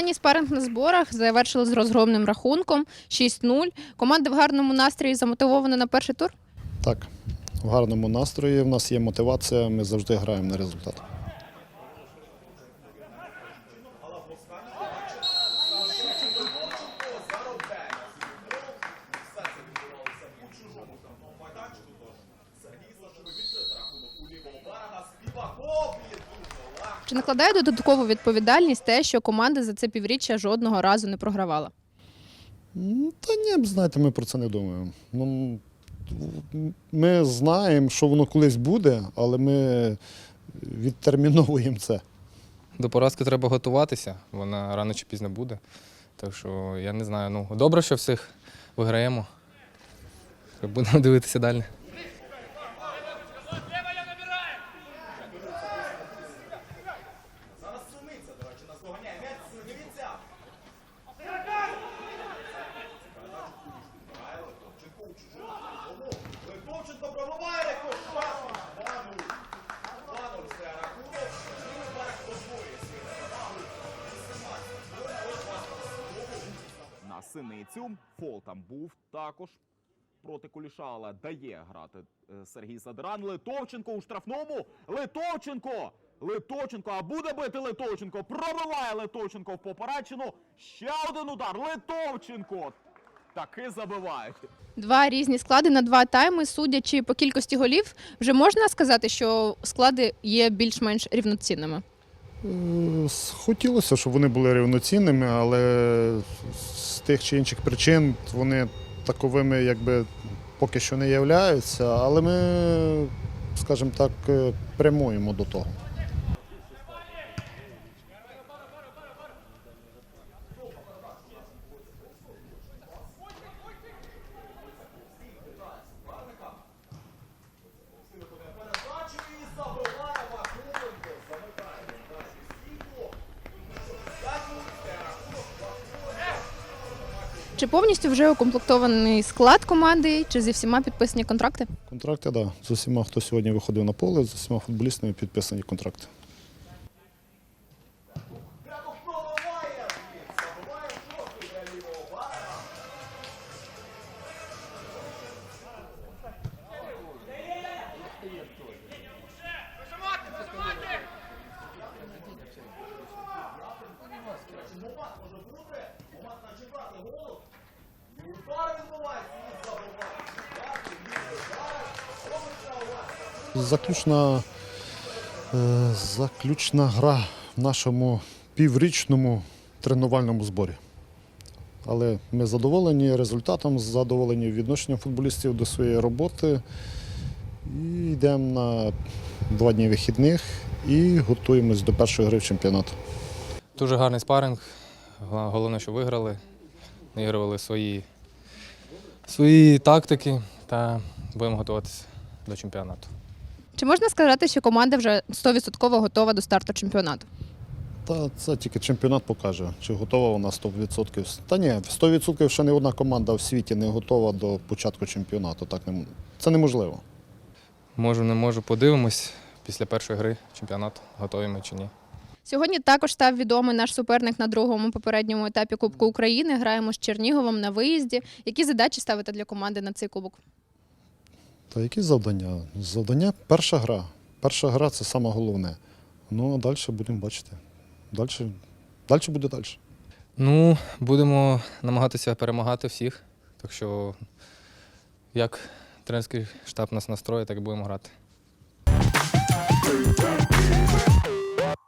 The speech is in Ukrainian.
Останній спаринг на зборах завершили з розгромним рахунком 6-0. Команда в гарному настрої замотивована на перший тур. Так, в гарному настрої. У нас є мотивація, ми завжди граємо на результат. Чи накладає додаткову відповідальність те, що команда за це півріччя жодного разу не програвала? Та ні, знаєте, ми про це не думаємо. Ну, ми знаємо, що воно колись буде, але ми відтерміновуємо це. До поразки треба готуватися, вона рано чи пізно буде. Так що я не знаю. Ну, добре, що всіх виграємо. Будемо дивитися далі. Синицю. Фол там був також проти Куліша, але дає грати е, Сергій Садран. Литовченко у штрафному. Литовченко! Литовченко, а буде бити Литовченко. Пробиває Литовченко в поперечину. Ще один удар. Литовченко. Таки забивають. Два різні склади на два тайми. Судячи по кількості голів, вже можна сказати, що склади є більш-менш рівноцінними. Хотілося, щоб вони були рівноцінними, але з тих чи інших причин вони таковими якби поки що не являються, але ми, скажімо так, е, прямуємо до того. Чи повністю вже укомплектований склад команди, чи зі всіма підписані контракти? Контракти, так. Да. З усіма, хто сьогодні виходив на поле, з усіма футболістами підписані контракти. Може. Заключна, е, заключна гра в нашому піврічному тренувальному зборі. Але ми задоволені результатом, задоволені відношенням футболістів до своєї роботи. І йдемо на два дні вихідних і готуємось до першої гри в чемпіонату. Дуже гарний спаринг. Головне, що виграли. Наігрували свої, свої тактики та будемо готуватися до чемпіонату. Чи можна сказати, що команда вже 100% готова до старту чемпіонату? Та це тільки чемпіонат покаже, чи готова вона 100%. Та ні, 100% ще не одна команда в світі не готова до початку чемпіонату. Так не, це неможливо. Можу, не можу, подивимось після першої гри чемпіонату, готові ми чи ні. Сьогодні також став відомий наш суперник на другому попередньому етапі Кубку України. Граємо з Черніговом на виїзді. Які задачі ставите для команди на цей кубок? Та які завдання? Завдання перша гра. Перша гра це саме головне. Ну а далі будемо бачити. Далі, далі буде далі. Ну, будемо намагатися перемагати всіх. Так що, як тренерський штаб нас настроїть, так і будемо грати.